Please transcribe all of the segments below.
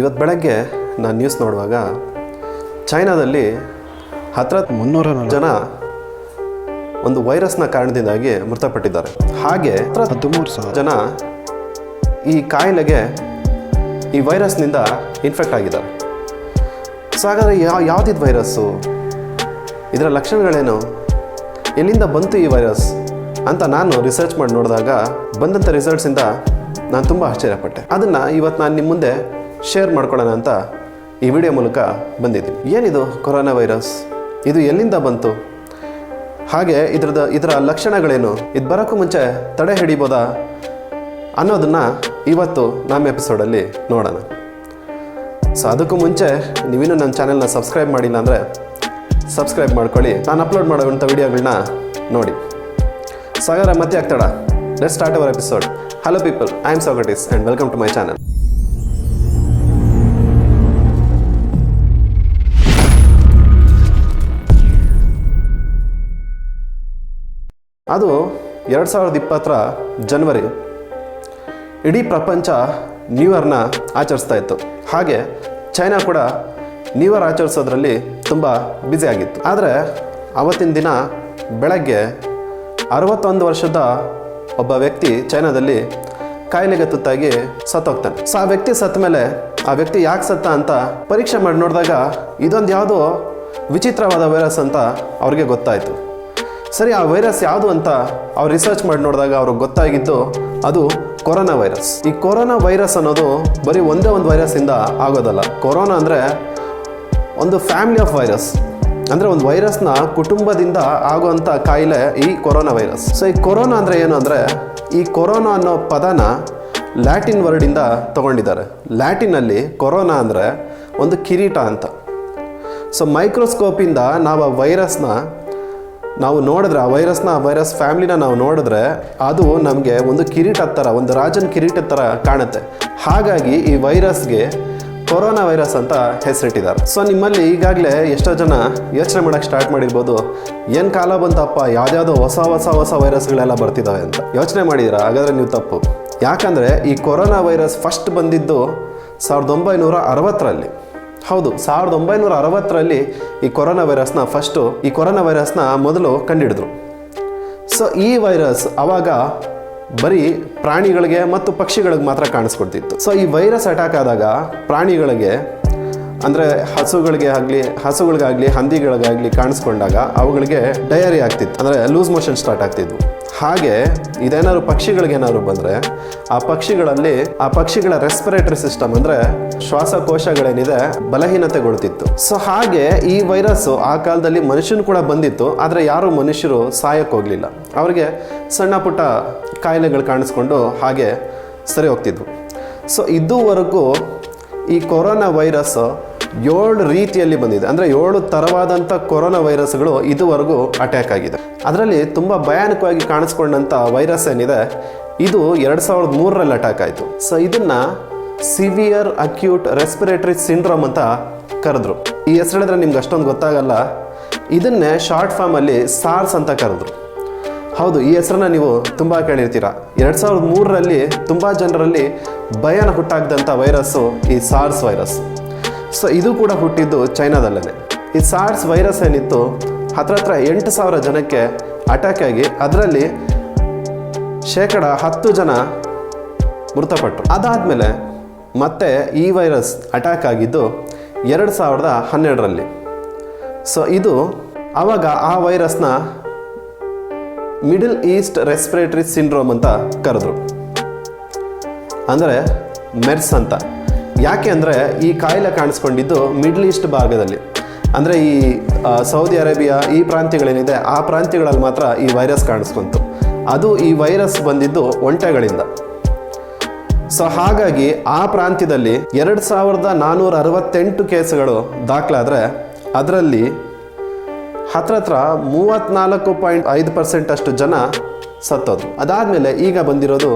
ಇವತ್ತು ಬೆಳಗ್ಗೆ ನಾನು ನ್ಯೂಸ್ ನೋಡುವಾಗ ಚೈನಾದಲ್ಲಿ ಹತ್ರ ಮುನ್ನೂರ ಜನ ಒಂದು ವೈರಸ್ನ ಕಾರಣದಿಂದಾಗಿ ಮೃತಪಟ್ಟಿದ್ದಾರೆ. ಹಾಗೆ ಹದಿಮೂರು ಸಾವಿರ. ಜನ ಈ ಕಾಯಿಲೆಗೆ ಈ ವೈರಸ್ನಿಂದ ಇನ್ಫೆಕ್ಟ್ ಆಗಿದ್ದಾರೆ. ಸೊ ಹಾಗಾದರೆ ಯಾವ ಯಾವುದಿದು ವೈರಸ್ಸು ಇದರ ಲಕ್ಷಣಗಳೇನು? ಎಲ್ಲಿಂದ ಬಂತು ಈ ವೈರಸ್ ಅಂತ ನಾನು ರಿಸರ್ಚ್ ಮಾಡಿ ನೋಡಿದಾಗ ಬಂದಂಥ ರಿಸಲ್ಟ್ಸಿಂದ ನಾನು ತುಂಬ ಆಶ್ಚರ್ಯಪಟ್ಟೆ. ಅದನ್ನು ಇವತ್ತು ನಾನು ನಿಮ್ಮ ಮುಂದೆ ಶೇರ್ ಮಾಡ್ಕೊಳ್ಳೋಣ ಅಂತ ಈ ವಿಡಿಯೋ ಮೂಲಕ ಬಂದಿದ್ದೀನಿ ಏನಿದು ಕೊರೋನಾ ವೈರಸ್? ಇದು ಎಲ್ಲಿಂದ ಬಂತು? ಹಾಗೆ ಇದ್ರದ ಇದರ ಲಕ್ಷಣಗಳೇನು? ಇದು ಬರೋಕ್ಕೂ ಮುಂಚೆ ತಡೆ ಹಿಡಿಬೋದಾ ಅನ್ನೋದನ್ನು ಇವತ್ತು ನಮ್ಮ ಎಪಿಸೋಡಲ್ಲಿ ನೋಡೋಣ. ಸೊ ಅದಕ್ಕೂ ಮುಂಚೆ ನೀವಿನ್ನೂ ನನ್ನ ಚಾನೆಲ್ನ ಸಬ್ಸ್ಕ್ರೈಬ್ ಮಾಡಿಲ್ಲ ಅಂದರೆ ಸಬ್ಸ್ಕ್ರೈಬ್ ಮಾಡ್ಕೊಳ್ಳಿ. ನಾನು ಅಪ್ಲೋಡ್ ಮಾಡೋವಂಥ ವಿಡಿಯೋಗಳನ್ನ ನೋಡಿ. ಸಾಗರ, ಮತ್ತೆ ಆಗ್ತಾಡ let start our episode hello people I am ಸೋಗಟಿಸ್ and welcome to my channel ಅದು ಎರಡು ಸಾವಿರದ ಇಪ್ಪತ್ತರ ಜನವರಿ. ಇಡೀ ಪ್ರಪಂಚ ನ್ಯೂ ಇಯರ್ನ ಆಚರಿಸ್ತಾ ಇತ್ತು. ಹಾಗೆ ಚೈನಾ ಕೂಡ ನ್ಯೂ ಇಯರ್ ಆಚರಿಸೋದ್ರಲ್ಲಿ ತುಂಬ ಬ್ಯುಸಿ ಆಗಿತ್ತು. ಆದರೆ ಅವತ್ತಿನ ದಿನ ಬೆಳಗ್ಗೆ ಅರವತ್ತೊಂದು ವರ್ಷದ ಒಬ್ಬ ವ್ಯಕ್ತಿ ಚೈನಾದಲ್ಲಿ ಕಾಯಿಲೆಗೆ ತುತ್ತಾಗಿ ಸತ್ತೋಗ್ತಾನೆ. ಸೊ ಆ ವ್ಯಕ್ತಿ ಸತ್ತ ಮೇಲೆ ಆ ವ್ಯಕ್ತಿ ಯಾಕೆ ಸತ್ತ ಅಂತ ಪರೀಕ್ಷೆ ಮಾಡಿ ನೋಡಿದಾಗ ಇದೊಂದು ಯಾವುದೋ ವಿಚಿತ್ರವಾದ ವೈರಸ್ ಅಂತ ಅವ್ರಿಗೆ ಗೊತ್ತಾಯಿತು. ಸರಿ, ಆ ವೈರಸ್ ಯಾವುದು ಅಂತ ಅವ್ರು ರಿಸರ್ಚ್ ಮಾಡಿ ನೋಡಿದಾಗ ಅವ್ರಿಗೆ ಗೊತ್ತಾಗಿದ್ದು ಅದು ಕೊರೋನಾ ವೈರಸ್ ಈ ಕೊರೋನಾ ವೈರಸ್ ಅನ್ನೋದು ಬರೀ ಒಂದೇ ಒಂದು ವೈರಸ್ಸಿಂದ ಆಗೋದಲ್ಲ. ಕೊರೋನಾ ಅಂದರೆ ಒಂದು ಫ್ಯಾಮಿಲಿ ಆಫ್ ವೈರಸ್ ಅಂದರೆ ಒಂದು ವೈರಸ್ನ ಕುಟುಂಬದಿಂದ ಆಗುವಂಥ ಕಾಯಿಲೆ ಈ ಕೊರೋನಾ ವೈರಸ್ ಸೊ ಈ ಕೊರೋನಾ ಅಂದರೆ ಏನು ಅಂದರೆ ಈ ಕೊರೋನಾ ಅನ್ನೋ ಪದನ ಲ್ಯಾಟಿನ್ ವರ್ಡಿಂದ ತಗೊಂಡಿದ್ದಾರೆ. ಲ್ಯಾಟಿನಲ್ಲಿ ಕೊರೋನಾ ಅಂದರೆ ಒಂದು ಕಿರೀಟ ಅಂತ. ಸೊ ಮೈಕ್ರೋಸ್ಕೋಪಿಂದ ನಾವು ಆ ವೈರಸ್ನ ನಾವು ನೋಡಿದ್ರೆ ಆ ವೈರಸ್ನ ಆ ವೈರಸ್ ಫ್ಯಾಮ್ಲಿನ ನಾವು ನೋಡಿದ್ರೆ ಅದು ನಮಗೆ ಒಂದು ಕಿರೀಟ ಥರ ಒಂದು ರಾಜನ ಕಿರೀಟ ಥರ ಕಾಣುತ್ತೆ. ಹಾಗಾಗಿ ಈ ವೈರಸ್ಗೆ ಕೊರೋನಾ ವೈರಸ್ ಅಂತ ಹೆಸರಿಟ್ಟಿದ್ದಾರೆ. ಸೊ ನಿಮ್ಮಲ್ಲಿ ಈಗಾಗಲೇ ಎಷ್ಟೋ ಜನ ಯೋಚನೆ ಮಾಡೋಕ್ಕೆ ಸ್ಟಾರ್ಟ್ ಮಾಡಿರ್ಬೋದು. ಏನು ಕಾಲ ಬಂತಪ್ಪ? ಯಾವುದ್ಯಾವುದೋ ಹೊಸ ಹೊಸ ಹೊಸ ವೈರಸ್ಗಳೆಲ್ಲ ಬರ್ತಿದ್ದಾವೆ ಅಂತ. ಯೋಚನೆ ಮಾಡಿದಿರ ಹಾಗಾದರೆ ನೀವು ತಪ್ಪು. ಯಾಕಂದರೆ ಈ ಕೊರೋನಾ ವೈರಸ್ ಫಸ್ಟ್ ಬಂದಿದ್ದು ಸಾವಿರದ ಒಂಬೈನೂರ ಅರವತ್ತರಲ್ಲಿ. ಹೌದು, ಸಾವಿರದ ಒಂಬೈನೂರ ಅರವತ್ತರಲ್ಲಿ ಈ ಕೊರೋನಾ ವೈರಸ್ನ ಫಸ್ಟು ಈ ಕೊರೋನಾ ವೈರಸ್ನ ಮೊದಲು ಕಂಡುಹಿಡಿದ್ರು ಸೊ ಈ ವೈರಸ್ ಅವಾಗ ಬರೀ ಪ್ರಾಣಿಗಳಿಗೆ ಮತ್ತು ಪಕ್ಷಿಗಳಿಗೆ ಮಾತ್ರ ಕಾಣಿಸ್ಕೊಡ್ತಿತ್ತು. ಸೊ ಈ ವೈರಸ್ ಅಟ್ಯಾಕ್ ಆದಾಗ ಪ್ರಾಣಿಗಳಿಗೆ, ಅಂದರೆ ಹಸುಗಳಿಗೆ ಆಗಲಿ, ಹಸುಗಳಿಗಾಗಲಿ, ಹಂದಿಗಳಿಗಾಗಲಿ ಕಾಣಿಸ್ಕೊಂಡಾಗ ಅವುಗಳಿಗೆ ಡಯರಿ ಆಗ್ತಿತ್ತು. ಅಂದರೆ ಲೂಸ್ ಮೋಷನ್ ಸ್ಟಾರ್ಟ್ ಆಗ್ತಿದ್ವು. ಹಾಗೆ ಇದೇನಾದ್ರು ಪಕ್ಷಿಗಳಿಗೆ ಏನಾದ್ರು ಬಂದರೆ, ಆ ಪಕ್ಷಿಗಳಲ್ಲಿ, ಆ ಪಕ್ಷಿಗಳ ರೆಸ್ಪಿರೇಟರಿ ಸಿಸ್ಟಮ್ ಅಂದರೆ ಶ್ವಾಸಕೋಶಗಳೇನಿದೆ ಬಲಹೀನತೆಗೊಳ್ತಿತ್ತು. ಸೊ ಹಾಗೆ ಈ ವೈರಸ್ ಆ ಕಾಲದಲ್ಲಿ ಮನುಷ್ಯನು ಕೂಡ ಬಂದಿತ್ತು, ಆದರೆ ಯಾರು ಮನುಷ್ಯರು ಸಾಯಕ್ಕೆ ಹೋಗಲಿಲ್ಲ. ಅವರಿಗೆ ಸಣ್ಣ ಪುಟ್ಟ ಕಾಯಿಲೆಗಳು ಕಾಣಿಸ್ಕೊಂಡು ಹಾಗೆ ಸರಿ ಹೋಗ್ತಿದ್ವು. ಸೊ ಇದುವರೆಗೂ ಈ ಕೊರೋನಾ ವೈರಸ್ ಏಳು ರೀತಿಯಲ್ಲಿ ಬಂದಿದೆ. ಅಂದರೆ ಏಳು ಥರವಾದಂಥ ಕೊರೋನಾ ವೈರಸ್ಗಳು ಇದುವರೆಗೂ ಅಟ್ಯಾಕ್ ಆಗಿದೆ. ಅದರಲ್ಲಿ ತುಂಬ ಭಯಾನಕವಾಗಿ ಕಾಣಿಸ್ಕೊಂಡಂಥ ವೈರಸ್ ಏನಿದೆ, ಇದು ಎರಡು ಸಾವಿರದ ಮೂರರಲ್ಲಿ ಅಟ್ಯಾಕ್ ಆಯಿತು. ಸೊ ಇದನ್ನು ಸಿವಿಯರ್ ಅಕ್ಯೂಟ್ ರೆಸ್ಪಿರೇಟರಿ ಸಿಂಡ್ರೋಮ್ ಅಂತ ಕರೆದ್ರು. ಈ ಹೆಸರು ಹೇಳಿದ್ರೆ ನಿಮ್ಗೆ ಅಷ್ಟೊಂದು ಗೊತ್ತಾಗಲ್ಲ. ಇದನ್ನೇ ಶಾರ್ಟ್ ಫಾರ್ಮಲ್ಲಿ ಸಾರ್ಸ್ ಅಂತ ಕರೆದ್ರು. ಹೌದು, ಈ ಹೆಸರನ್ನ ನೀವು ತುಂಬ ಕೇಳಿರ್ತೀರ. ಎರಡು ಸಾವಿರದ ಮೂರರಲ್ಲಿ ತುಂಬ ಜನರಲ್ಲಿ ಭಯನ ಹುಟ್ಟಾಗದಂಥ ವೈರಸ್ಸು ಈ ಸಾರ್ಸ್ ವೈರಸ್. ಸೊ ಇದು ಕೂಡ ಹುಟ್ಟಿದ್ದು ಚೈನಾದಲ್ಲೇ ಈ ಸಾರ್ಸ್ ವೈರಸ್ ಏನಿತ್ತು ಹತ್ರ ಹತ್ರ ಎಂಟು ಸಾವಿರ ಜನಕ್ಕೆ ಅಟ್ಯಾಕ್ ಆಗಿ ಅದರಲ್ಲಿ ಶೇಕಡ ಹತ್ತು ಜನ ಮೃತಪಟ್ಟರು ಅದಾದಮೇಲೆ ಮತ್ತೆ ಈ ವೈರಸ್ ಅಟ್ಯಾಕ್ ಆಗಿದ್ದು ಎರಡು ಸಾವಿರದ ಹನ್ನೆರಡರಲ್ಲಿ. ಸೊ ಇದು ಆವಾಗ ಆ ವೈರಸ್ನ ಮಿಡಲ್ ಈಸ್ಟ್ ರೆಸ್ಪಿರೇಟರಿ ಸಿಂಡ್ರೋಮ್ ಅಂತ ಕರೆದ್ರು. ಅಂದರೆ ಮೆರ್ಸ್ ಅಂತ. ಯಾಕೆ ಅಂದರೆ ಈ ಕಾಯಿಲೆ ಕಾಣಿಸ್ಕೊಂಡಿದ್ದು ಮಿಡ್ಲ್ ಈಸ್ಟ್ ಭಾಗದಲ್ಲಿ. ಅಂದರೆ ಈ ಸೌದಿ ಅರೇಬಿಯಾ ಈ ಪ್ರಾಂತ್ಯಗಳೇನಿದೆ, ಆ ಪ್ರಾಂತ್ಯಗಳಲ್ಲಿ ಮಾತ್ರ ಈ ವೈರಸ್ ಕಾಣಿಸ್ಕೊಂತು. ಅದು ಈ ವೈರಸ್ ಬಂದಿದ್ದು ಒಂಟೆಗಳಿಂದ. ಸೊ ಹಾಗಾಗಿ ಆ ಪ್ರಾಂತ್ಯದಲ್ಲಿ ಎರಡು ಸಾವಿರದ ನಾನ್ನೂರ ಅರವತ್ತೆಂಟು ಕೇಸ್ಗಳು ದಾಖಲಾದರೆ ಅದರಲ್ಲಿ ಹತ್ರ ಹತ್ರ ಮೂವತ್ತ್ನಾಲ್ಕು ಪಾಯಿಂಟ್ ಐದು ಪರ್ಸೆಂಟ್ ಅಷ್ಟು ಜನ ಸತ್ತೋದು ಅದಾದಮೇಲೆ ಈಗ ಬಂದಿರೋದು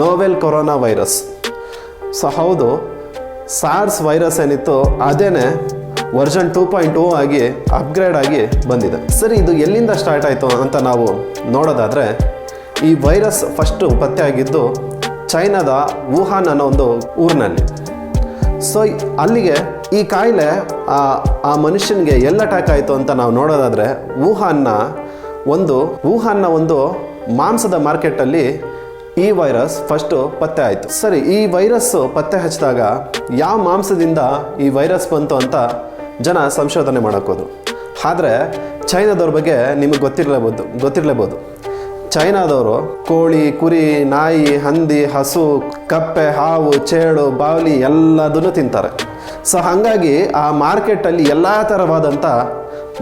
ನೋವೆಲ್ ಕೊರೋನಾ ವೈರಸ್. ಸೊ ಹೌದು, ಸಾರ್ಸ್ ವೈರಸ್ ಏನಿತ್ತು ಅದೇನೆ ವರ್ಷನ್ ಟೂ ಪಾಯಿಂಟ್ ಟೂ ಆಗಿ ಅಪ್ಗ್ರೇಡ್ ಆಗಿ ಬಂದಿದೆ. ಸರಿ, ಇದು ಎಲ್ಲಿಂದ ಸ್ಟಾರ್ಟ್ ಆಯಿತು ಅಂತ ನಾವು ನೋಡೋದಾದರೆ, ಈ ವೈರಸ್ ಫಸ್ಟು ಪತ್ತೆ ಆಗಿದ್ದು ಚೈನಾದ ವುಹಾನ್ ಅನ್ನೋ ಒಂದು ಊರಿನಲ್ಲಿ. ಸೊ ಅಲ್ಲಿಗೆ ಈ ಕಾಯಿಲೆ, ಆ ಮನುಷ್ಯನಿಗೆ ಎಲ್ಲ ಅಟ್ಯಾಕ್ ಆಯಿತು ಅಂತ ನಾವು ನೋಡೋದಾದರೆ, ವುಹಾನ್ನ ಒಂದು ವುಹಾನ್ನ ಒಂದು ಮಾಂಸದ ಮಾರ್ಕೆಟಲ್ಲಿ ಈ ವೈರಸ್ ಫಸ್ಟು ಪತ್ತೆ ಆಯಿತು. ಸರಿ, ಈ ವೈರಸ್ಸು ಪತ್ತೆ ಹಚ್ಚಿದಾಗ ಯಾವ ಮಾಂಸದಿಂದ ಈ ವೈರಸ್ ಬಂತು ಅಂತ ಜನ ಸಂಶೋಧನೆ ಮಾಡೋಕ್ಕೋದ್ರು ಆದರೆ ಚೈನಾದವ್ರ ಬಗ್ಗೆ ನಿಮಗೆ ಗೊತ್ತಿರಲೇಬೋದು ಗೊತ್ತಿರಲೇಬೋದು. ಚೈನಾದವರು ಕೋಳಿ, ಕುರಿ, ನಾಯಿ, ಹಂದಿ, ಹಸು, ಕಪ್ಪೆ, ಹಾವು ಚೇಳು ಬಾವಲಿ ಎಲ್ಲದನ್ನು ತಿಂತಾರೆ. ಸೊ ಹಾಗಾಗಿ ಆ ಮಾರ್ಕೆಟಲ್ಲಿ ಎಲ್ಲ ಥರವಾದಂಥ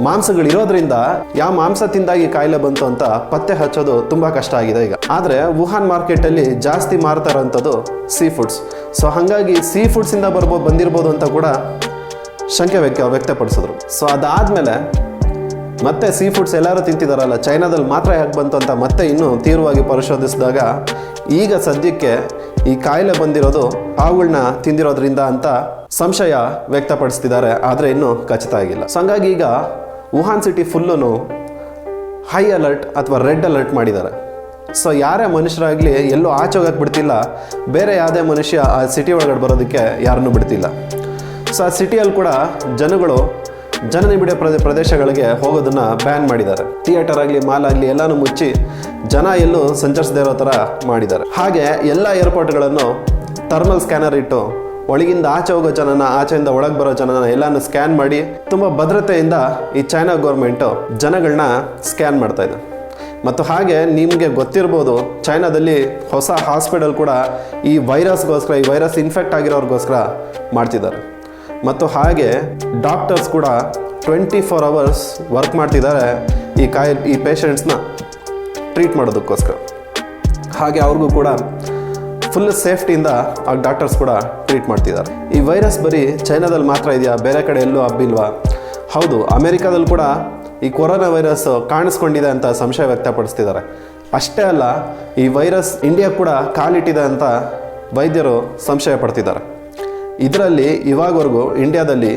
ಮಾಂಸಗಳಿರೋದ್ರಿಂದ ಯಾವ ಮಾಂಸ ತಿಂದಾಗಿ ಕಾಯಿಲೆ ಬಂತು ಅಂತ ಪತ್ತೆ ಹಚ್ಚೋದು ತುಂಬ ಕಷ್ಟ ಆಗಿದೆ ಈಗ. ಆದರೆ ವುಹಾನ್ ಮಾರ್ಕೆಟಲ್ಲಿ ಜಾಸ್ತಿ ಮಾರ್ತಾರಂಥದ್ದು ಸೀ ಫುಡ್ಸ್ ಸೊ ಹಾಗಾಗಿ ಸೀ ಫುಡ್ಸಿಂದ ಬರ್ಬೋದು ಬಂದಿರ್ಬೋದು ಅಂತ ಕೂಡ ಶಂಕೆ ವ್ಯಕ್ತ ವ್ಯಕ್ತಪಡಿಸಿದ್ರು. ಸೊ ಅದಾದಮೇಲೆ ಮತ್ತೆ ಸೀ ಫುಡ್ಸ್ ಎಲ್ಲರೂ ತಿಂತಿದಾರಲ್ಲ, ಚೈನಾದಲ್ಲಿ ಮಾತ್ರ ಯಾಕೆ ಬಂತು ಅಂತ ಮತ್ತೆ ಇನ್ನೂ ತೀವ್ರವಾಗಿ ಪರಿಶೋಧಿಸಿದಾಗ, ಈಗ ಸದ್ಯಕ್ಕೆ ಈ ಕಾಯಿಲೆ ಬಂದಿರೋದು ಹಾವುಗಳನ್ನ ತಿಂದಿರೋದ್ರಿಂದ ಅಂತ ಸಂಶಯ ವ್ಯಕ್ತಪಡಿಸ್ತಿದ್ದಾರೆ. ಆದರೆ ಇನ್ನೂ ಖಚಿತ ಆಗಿಲ್ಲ. ಸೊ ಹಂಗಾಗಿ ಈಗ Wuhan city full high alert ಅಥವಾ ರೆಡ್ ಅಲರ್ಟ್ ಮಾಡಿದ್ದಾರೆ. ಸೊ ಯಾರೇ ಮನುಷ್ಯರಾಗಲಿ ಎಲ್ಲೂ ಆಚೆ ಹೋಗಕ್ಕೆ ಬಿಡ್ತಿಲ್ಲ. ಬೇರೆ ಯಾವುದೇ ಮನುಷ್ಯ ಆ ಸಿಟಿ ಒಳಗಡೆ ಬರೋದಕ್ಕೆ ಯಾರನ್ನೂ ಬಿಡ್ತಿಲ್ಲ. ಸೊ ಆ ಸಿಟಿಯಲ್ಲಿ ಕೂಡ ಜನಗಳು ಜನನಿಬಿಡ ಪ್ರದೇ, ಪ್ರದೇಶಗಳಿಗೆ ಹೋಗೋದನ್ನು ಬ್ಯಾನ್ ಮಾಡಿದ್ದಾರೆ. ಥಿಯೇಟರ್ ಆಗಲಿ ಮಾಲ್ ಆಗಲಿ ಎಲ್ಲಾನು ಮುಚ್ಚಿ ಜನ ಎಲ್ಲೂ ಸಂಚರಿಸದೇ ಇರೋ ಥರ ಮಾಡಿದ್ದಾರೆ. ಹಾಗೆ ಎಲ್ಲ ಏರ್ಪೋರ್ಟ್ಗಳನ್ನು ಥರ್ಮಲ್ ಸ್ಕ್ಯಾನರ್ ಇಟ್ಟು ಒಳಗಿಂದ ಆಚೆ ಹೋಗೋ ಜನನ, ಆಚೆಯಿಂದ ಒಳಗೆ ಬರೋ ಜನನ ಎಲ್ಲಾನು ಸ್ಕ್ಯಾನ್ ಮಾಡಿ ತುಂಬ ಭದ್ರತೆಯಿಂದ ಈ ಚೈನಾ ಗೌರ್ಮೆಂಟು ಜನಗಳನ್ನ ಸ್ಕ್ಯಾನ್ ಮಾಡ್ತಾ ಇದೆ. ಮತ್ತು ಹಾಗೆ ನಿಮಗೆ ಗೊತ್ತಿರ್ಬೋದು ಚೈನಾದಲ್ಲಿ ಹೊಸ ಹಾಸ್ಪಿಟಲ್ ಕೂಡ ಈ ವೈರಸ್ಗೋಸ್ಕರ ಈ ವೈರಸ್ ಇನ್ಫೆಕ್ಟ್ ಆಗಿರೋರಿಗೋಸ್ಕರ ಮಾಡ್ತಿದ್ದಾರೆ. ಮತ್ತು ಹಾಗೆ ಡಾಕ್ಟರ್ಸ್ ಕೂಡ ಟ್ವೆಂಟಿ ಫೋರ್ ಅವರ್ಸ್ ವರ್ಕ್ ಮಾಡ್ತಿದ್ದಾರೆ ಈ ಕಾಯಿ, ಈ ಪೇಷಂಟ್ಸ್ನ ಟ್ರೀಟ್ ಮಾಡೋದಕ್ಕೋಸ್ಕರ. ಹಾಗೆ ಅವ್ರಿಗೂ ಕೂಡ ಫುಲ್ ಸೇಫ್ಟಿಯಿಂದ ಆ ಡಾಕ್ಟರ್ಸ್ ಕೂಡ ಟ್ರೀಟ್ ಮಾಡ್ತಿದ್ದಾರೆ. ಈ ವೈರಸ್ ಬರೀ ಚೈನಾದಲ್ಲಿ ಮಾತ್ರ ಇದೆಯಾ? ಬೇರೆ ಕಡೆ ಎಲ್ಲೂ ಹಬ್ಬಿಲ್ವಾ? ಹೌದು, ಅಮೆರಿಕಾದಲ್ಲಿ ಕೂಡ ಈ ಕೊರೋನಾ ವೈರಸ್ ಕಾಣಿಸ್ಕೊಂಡಿದೆ ಅಂತ ಸಂಶಯ ವ್ಯಕ್ತಪಡಿಸ್ತಿದ್ದಾರೆ. ಅಷ್ಟೇ ಅಲ್ಲ, ಈ ವೈರಸ್ ಇಂಡಿಯಾ ಕೂಡ ಕಾಲಿಟ್ಟಿದೆ ಅಂತ ವೈದ್ಯರು ಸಂಶಯ ಪಡ್ತಿದ್ದಾರೆ. ಇದರಲ್ಲಿ ಇವಾಗವರೆಗೂ ಇಂಡಿಯಾದಲ್ಲಿ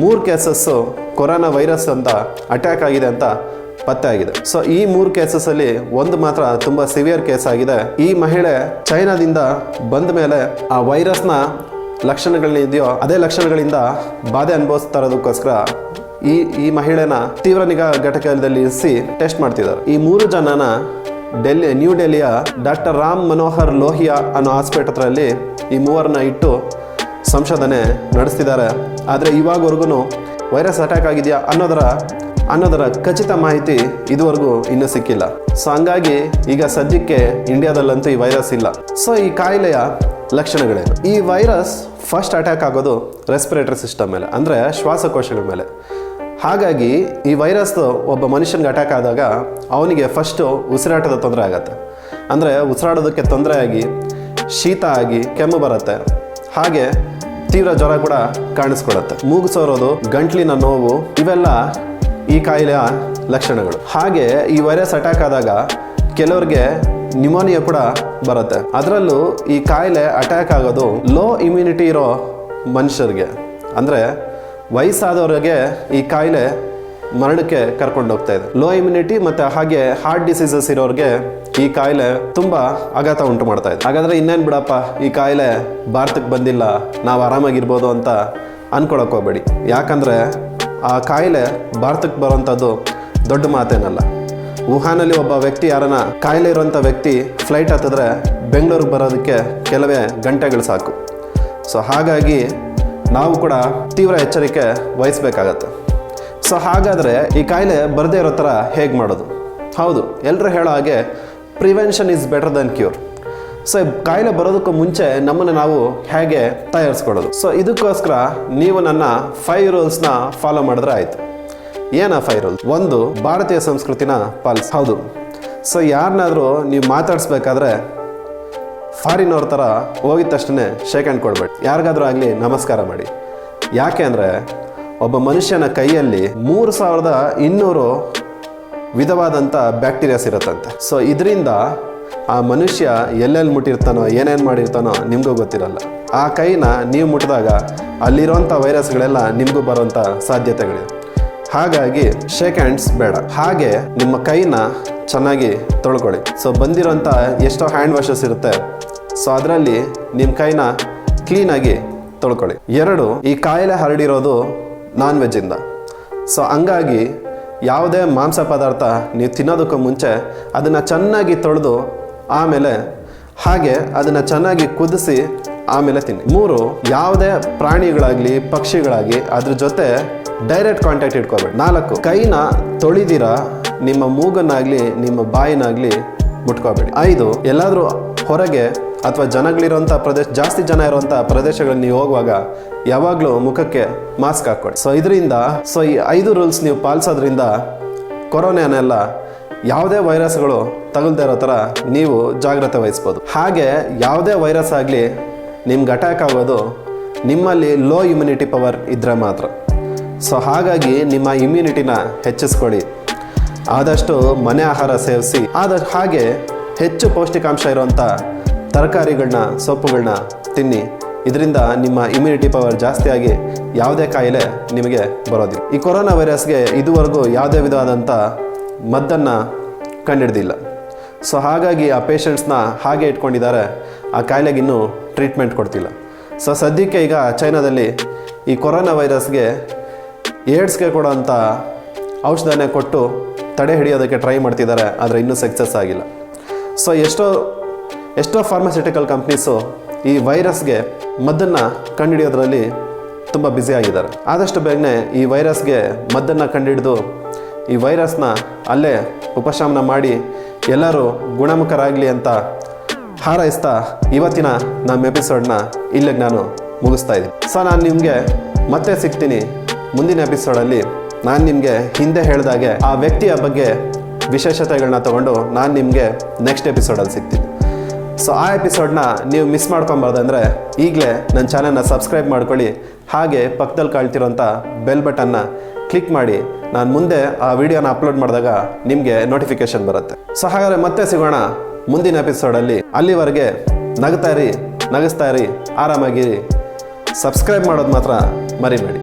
ಮೂರು ಕೇಸಸ್ಸು ಕೊರೋನಾ ವೈರಸ್ ಅಂತ ಅಟ್ಯಾಕ್ ಆಗಿದೆ ಅಂತ ಪತ್ತೆ ಆಗಿದೆ. ಸೊ ಈ ಮೂರು ಕೇಸಸ್ಸಲ್ಲಿ ಒಂದು ಮಾತ್ರ ತುಂಬ ಸಿವಿಯರ್ ಕೇಸ್ ಆಗಿದೆ. ಈ ಮಹಿಳೆ ಚೈನಾದಿಂದ ಬಂದ ಮೇಲೆ ಆ ವೈರಸ್ನ ಲಕ್ಷಣಗಳಿದೆಯೋ ಅದೇ ಲಕ್ಷಣಗಳಿಂದ ಬಾಧೆ ಅನುಭವಿಸ್ತಾ ಇರೋದಕ್ಕೋಸ್ಕರ ಈ ಈ ಮಹಿಳೆನ ತೀವ್ರ ನಿಗಾ ಘಟಕದಲ್ಲಿ ಇರಿಸಿ ಟೆಸ್ಟ್ ಮಾಡ್ತಿದ್ದಾರೆ. ಈ ಮೂರು ಜನನ ಡೆಲ್ಲಿ, ನ್ಯೂ ಡೆಲ್ಲಿಯ ಡಾಕ್ಟರ್ ರಾಮ್ ಮನೋಹರ್ ಲೋಹಿಯಾ ಅನ್ನೋ ಹಾಸ್ಪಿಟಲ್ ಈ ಮೂವರನ್ನ ಇಟ್ಟು ಸಂಶೋಧನೆ ನಡೆಸ್ತಿದ್ದಾರೆ. ಆದರೆ ಇವಾಗವರೆಗೂ ವೈರಸ್ ಅಟ್ಯಾಕ್ ಆಗಿದೆಯಾ ಅನ್ನೋದರ ಅನ್ನೋದರ ಖಚಿತ ಮಾಹಿತಿ ಇದುವರೆಗೂ ಇನ್ನೂ ಸಿಕ್ಕಿಲ್ಲ. ಸೊ ಹಂಗಾಗಿ ಈಗ ಸದ್ಯಕ್ಕೆ ಇಂಡಿಯಾದಲ್ಲಂತೂ ಈ ವೈರಸ್ ಇಲ್ಲ. ಸೊ ಈ ಕಾಯಿಲೆಯ ಲಕ್ಷಣಗಳೇನು? ಈ ವೈರಸ್ ಫಸ್ಟ್ ಅಟ್ಯಾಕ್ ಆಗೋದು ರೆಸ್ಪಿರೇಟರಿ ಸಿಸ್ಟಮ್ ಮೇಲೆ, ಅಂದರೆ ಶ್ವಾಸಕೋಶಗಳ ಮೇಲೆ. ಹಾಗಾಗಿ ಈ ವೈರಸ್ ಒಬ್ಬ ಮನುಷ್ಯನಿಗೆ ಅಟ್ಯಾಕ್ ಆದಾಗ ಅವನಿಗೆ ಫಸ್ಟು ಉಸಿರಾಟದ ತೊಂದರೆ ಆಗುತ್ತೆ. ಅಂದರೆ ಉಸಿರಾಡೋದಕ್ಕೆ ತೊಂದರೆ ಆಗಿ, ಶೀತ ಆಗಿ, ಕೆಮ್ಮು ಬರುತ್ತೆ. ಹಾಗೆ ತೀವ್ರ ಜ್ವರ ಕೂಡ ಕಾಣಿಸ್ಕೊಡತ್ತೆ ಮೂಗು ಸೋರೋದು ಗಂಟ್ಲಿನ ನೋವು, ಇವೆಲ್ಲ ಈ ಕಾಯಿಲೆಯ ಲಕ್ಷಣಗಳು. ಹಾಗೆ ಈ ವೈರಸ್ ಅಟ್ಯಾಕ್ ಆದಾಗ ಕೆಲವರಿಗೆ ನ್ಯುಮೋನಿಯಾ ಕೂಡ ಬರುತ್ತೆ. ಅದರಲ್ಲೂ ಈ ಕಾಯಿಲೆ ಅಟ್ಯಾಕ್ ಆಗೋದು ಲೋ ಇಮ್ಯುನಿಟಿ ಇರೋ ಮನುಷ್ಯರಿಗೆ. ಅಂದರೆ ವಯಸ್ಸಾದವರಿಗೆ ಈ ಕಾಯಿಲೆ ಮರಣಕ್ಕೆ ಕರ್ಕೊಂಡು ಹೋಗ್ತಾ ಇದೆ. ಲೋ ಇಮ್ಯುನಿಟಿ ಮತ್ತೆ ಹಾಗೆ ಹಾರ್ಟ್ ಡಿಸೀಸಸ್ ಇರೋರಿಗೆ ಈ ಕಾಯಿಲೆ ತುಂಬಾ ಆಘಾತ ಉಂಟು ಮಾಡ್ತಾ ಇದೆ. ಹಾಗಾದ್ರೆ ಇನ್ನೇನು ಬಿಡಪ್ಪ? ಈ ಕಾಯಿಲೆ ಭಾರತಕ್ಕೆ ಬಂದಿಲ್ಲ, ನಾವು ಆರಾಮಾಗಿರ್ಬೋದು ಅಂತ ಅನ್ಕೊಳಕ್ ಹೋಗ್ಬೇಡಿ. ಯಾಕಂದ್ರೆ ಆ ಕಾಯಿಲೆ ಭಾರತಕ್ಕೆ ಬರೋವಂಥದ್ದು ದೊಡ್ಡ ಮಾತೇನಲ್ಲ. ವುಹಾನಲ್ಲಿ ಒಬ್ಬ ವ್ಯಕ್ತಿ, ಯಾರನ್ನ ಕಾಯಿಲೆ ಇರುವಂಥ ವ್ಯಕ್ತಿ ಫ್ಲೈಟ್ ಹತ್ತಿದ್ರೆ ಬೆಂಗಳೂರಿಗೆ ಬರೋದಕ್ಕೆ ಕೆಲವೇ ಗಂಟೆಗಳು ಸಾಕು. ಸೊ ಹಾಗಾಗಿ ನಾವು ಕೂಡ ತೀವ್ರ ಎಚ್ಚರಿಕೆ ವಹಿಸ್ಬೇಕಾಗತ್ತೆ. ಸೊ ಹಾಗಾದರೆ ಈ ಕಾಯಿಲೆ ಬರದೇ ಇರೋ ಥರ ಹೇಗೆ ಮಾಡೋದು? ಹೌದು ಎಲ್ಲರೂ ಹೇಳೋ ಹಾಗೆ prevention is better than cure so ಕಾಯಿಲೆ ಬರೋದಕ್ಕೂ ಮುಂಚೆ ನಮ್ಮನ್ನು ನಾವು ಹೇಗೆ ತಯಾರಿಸ್ಕೊಳ್ಳೋದು? ಸೊ ಇದಕ್ಕೋಸ್ಕರ ನೀವು ನನ್ನ ಫೈವ್ ರೂಲ್ಸ್ನ ಫಾಲೋ ಮಾಡಿದ್ರೆ ಆಯಿತು. ಏನ ಫೈವ್ ರೂಲ್ಸ್ ಒಂದು, ಭಾರತೀಯ ಸಂಸ್ಕೃತಿನ ಪಾಲಿಸ್. ಹೌದು. ಸೊ ಯಾರನ್ನಾದರೂ ನೀವು ಮಾತಾಡಿಸ್ಬೇಕಾದ್ರೆ ಫಾರಿನ್ ಅವ್ರ ಥರ ಹೋಗಿದ ತಕ್ಷಣ ಶೇಕ್ ಹ್ಯಾಂಡ್ ಕೊಡಬೇಡಿ. ಯಾರಿಗಾದ್ರೂ ಆಗಲಿ ನಮಸ್ಕಾರ ಮಾಡಿ. ಯಾಕೆ ಅಂದರೆ ಒಬ್ಬ ಮನುಷ್ಯನ ಕೈಯಲ್ಲಿ ಮೂರು ಸಾವಿರದ ಇನ್ನೂರು ವಿಧವಾದಂಥ ಬ್ಯಾಕ್ಟೀರಿಯಾಸ್ ಇರುತ್ತಂತೆ. ಸೊ ಇದರಿಂದ ಆ ಮನುಷ್ಯ ಎಲ್ಲೆಲ್ಲಿ ಮುಟ್ಟಿರ್ತಾನೋ, ಏನೇನು ಮಾಡಿರ್ತಾನೋ ನಿಮಗೂ ಗೊತ್ತಿರಲ್ಲ. ಆ ಕೈನ ನೀವು ಮುಟ್ಟಿದಾಗ ಅಲ್ಲಿರುವಂಥ ವೈರಸ್ಗಳೆಲ್ಲ ನಿಮಗೂ ಬರುವಂಥ ಸಾಧ್ಯತೆಗಳಿವೆ ಹಾಗಾಗಿ ಶೇಕ್ ಹ್ಯಾಂಡ್ಸ್ ಬೇಡ. ಹಾಗೆ ನಿಮ್ಮ ಕೈನ ಚೆನ್ನಾಗಿ ತೊಳ್ಕೊಳ್ಳಿ. ಸೊ ಬಂದಿರೋಂಥ ಎಷ್ಟೋ ಹ್ಯಾಂಡ್ ವಾಷಸ್ ಇರುತ್ತೆ. ಸೊ ಅದರಲ್ಲಿ ನಿಮ್ಮ ಕೈನ ಕ್ಲೀನಾಗಿ ತೊಳ್ಕೊಳ್ಳಿ. ಎರಡು, ಈ ಕಾಯಿಲೆ ಹರಡಿರೋದು ನಾನ್ ವೆಜ್ಜಿಂದ ಸೊ ಹಂಗಾಗಿ ಯಾವುದೇ ಮಾಂಸ ಪದಾರ್ಥ ನೀವು ತಿನ್ನೋದಕ್ಕೂ ಮುಂಚೆ ಅದನ್ನು ಚೆನ್ನಾಗಿ ತೊಳೆದು ಆಮೇಲೆ ಹಾಗೆ ಅದನ್ನು ಚೆನ್ನಾಗಿ ಕುದಿಸಿ ಆಮೇಲೆ ತಿನ್ನಿ. ಮೂರು, ಯಾವುದೇ ಪ್ರಾಣಿಗಳಾಗಲಿ ಪಕ್ಷಿಗಳಾಗಿ ಅದ್ರ ಜೊತೆ ಡೈರೆಕ್ಟ್ ಕಾಂಟ್ಯಾಕ್ಟ್ ಇಟ್ಕೋಬೇಡಿ ನಾಲ್ಕು, ಕೈನ ತೊಳಿದಿರ ನಿಮ್ಮ ಮೂಗನ್ನಾಗಲಿ, ನಿಮ್ಮ ಬಾಯಿನಾಗಲಿ ಮುಟ್ಕೋಬೇಡಿ ಐದು, ಎಲ್ಲಾದರೂ ಹೊರಗೆ ಅಥವಾ ಜನಗಳಿರುವಂಥ ಪ್ರದೇಶ, ಜಾಸ್ತಿ ಜನ ಇರುವಂಥ ಪ್ರದೇಶಗಳಲ್ಲಿ ನೀವು ಹೋಗುವಾಗ ಯಾವಾಗಲೂ ಮುಖಕ್ಕೆ ಮಾಸ್ಕ್ ಹಾಕ್ಕೊಡಿ. ಸೊ ಇದರಿಂದ ಸೊ ಈ ಐದು ರೂಲ್ಸ್ ನೀವು ಪಾಲಿಸೋದ್ರಿಂದ ಕೊರೋನಾನೆಲ್ಲ ಯಾವುದೇ ವೈರಸ್ಗಳು ತಗುಲ್ದೇ ಇರೋ ಥರ ನೀವು ಜಾಗ್ರತೆ ವಹಿಸ್ಬೋದು. ಹಾಗೆ ಯಾವುದೇ ವೈರಸ್ ಆಗಲಿ ನಿಮ್ಗೆ ಅಟ್ಯಾಕ್ ಆಗೋದು ನಿಮ್ಮಲ್ಲಿ ಲೋ ಇಮ್ಯುನಿಟಿ ಪವರ್ ಇದ್ದರೆ ಮಾತ್ರ. ಸೊ ಹಾಗಾಗಿ ನಿಮ್ಮ ಇಮ್ಯುನಿಟಿನ ಹೆಚ್ಚಿಸ್ಕೊಳ್ಳಿ. ಆದಷ್ಟು ಮನೆ ಆಹಾರ ಸೇವಿಸಿ. ಆದ ಹಾಗೆ ಹೆಚ್ಚು ಪೌಷ್ಟಿಕಾಂಶ ಇರುವಂಥ ತರಕಾರಿಗಳನ್ನ ಸೊಪ್ಪುಗಳನ್ನ ತಿನ್ನಿ. ಇದರಿಂದ ನಿಮ್ಮ ಇಮ್ಯುನಿಟಿ ಪವರ್ ಜಾಸ್ತಿಯಾಗಿ ಯಾವುದೇ ಕಾಯಿಲೆ ನಿಮಗೆ ಬರೋದಿಲ್ಲ. ಈ ಕೊರೋನಾ ವೈರಸ್ಗೆ ಇದುವರೆಗೂ ಯಾವುದೇ ವಿಧವಾದಂಥ ಮದ್ದನ್ನು ಕಂಡಿಡ್ದಿಲ್ಲ. ಸೊ ಹಾಗಾಗಿ ಆ ಪೇಷಂಟ್ಸ್ನ ಹಾಗೆ ಇಟ್ಕೊಂಡಿದ್ದಾರೆ. ಆ ಕಾಯಿಲೆಗೆ ಇನ್ನೂ ಟ್ರೀಟ್ಮೆಂಟ್ ಕೊಡ್ತಿಲ್ಲ. ಸೊ ಸದ್ಯಕ್ಕೆ ಈಗ ಚೈನಾದಲ್ಲಿ ಈ ಕೊರೋನಾ ವೈರಸ್ಗೆ ಏಡ್ಸ್ಗೆ ಕೊಡೋಂಥ ಔಷಧನೇ ಕೊಟ್ಟು ತಡೆ ಹಿಡಿಯೋದಕ್ಕೆ ಟ್ರೈ ಮಾಡ್ತಿದ್ದಾರೆ. ಆದರೆ ಇನ್ನೂ ಸಕ್ಸಸ್ ಆಗಿಲ್ಲ. ಸೊ ಎಷ್ಟೋ ಎಷ್ಟೋ ಫಾರ್ಮಸ್ಯೂಟಿಕಲ್ ಕಂಪ್ನೀಸು ಈ ವೈರಸ್ಗೆ ಮದ್ದನ್ನು ಕಂಡುಹಿಡಿಯೋದ್ರಲ್ಲಿ ತುಂಬ ಬ್ಯುಸಿ ಆಗಿದ್ದಾರೆ. ಆದಷ್ಟು ಬೇಗನೆ ಈ ವೈರಸ್ಗೆ ಮದ್ದನ್ನು ಕಂಡುಹಿಡಿದು ಈ ವೈರಸ್ನ ಅಲ್ಲೇ ಉಪಶಮನ ಮಾಡಿ ಎಲ್ಲರೂ ಗುಣಮುಖರಾಗಲಿ ಅಂತ ಹಾರೈಸ್ತಾ ಇವತ್ತಿನ ನಮ್ಮ ಎಪಿಸೋಡ್ನ ಇಲ್ಲಿಗೆ ನಾನು ಮುಗಿಸ್ತಾ ಇದ್ದೀನಿ. ಸೊ ನಾನು ನಿಮಗೆ ಮತ್ತೆ ಸಿಗ್ತೀನಿ ಮುಂದಿನ ಎಪಿಸೋಡಲ್ಲಿ ನಾನು ನಿಮಗೆ ಹಿಂದೆ ಹೇಳಿದಾಗೆ ಆ ವ್ಯಕ್ತಿಯ ಬಗ್ಗೆ ವಿಶೇಷತೆಗಳನ್ನ ತಗೊಂಡು ನಾನು ನಿಮಗೆ ನೆಕ್ಸ್ಟ್ ಎಪಿಸೋಡಲ್ಲಿ ಸಿಗ್ತೀನಿ. ಸೊ ಆ ಎಪಿಸೋಡ್ನ ನೀವು ಮಿಸ್ ಮಾಡ್ಕೊಬಾರ್ದಂದ್ರೆ ಈಗಲೇ ನನ್ನ ಚಾನಲ್ನ ಸಬ್ಸ್ಕ್ರೈಬ್ ಮಾಡ್ಕೊಳ್ಳಿ. ಹಾಗೆ ಪಕ್ಕದಲ್ಲಿ ಕಾಳ್ತಿರೋಂಥ ಬೆಲ್ ಬಟನ್ನ ಕ್ಲಿಕ್ ಮಾಡಿ. ನಾನು ಮುಂದೆ ಆ ವಿಡಿಯೋನ ಅಪ್ಲೋಡ್ ಮಾಡಿದಾಗ ನಿಮಗೆ ನೋಟಿಫಿಕೇಶನ್ ಬರುತ್ತೆ. ಸೊ ಹಾಗಾದರೆ ಮತ್ತೆ ಸಿಗೋಣ ಮುಂದಿನ ಎಪಿಸೋಡಲ್ಲಿ ಅಲ್ಲಿವರೆಗೆ ನಗ್ತಾ ಇರಿ, ನಗಿಸ್ತಾ ಇರಿ, ಆರಾಮಾಗಿರಿ. ಸಬ್ಸ್ಕ್ರೈಬ್ ಮಾಡೋದು ಮಾತ್ರ ಮರಿಬೇಡಿ.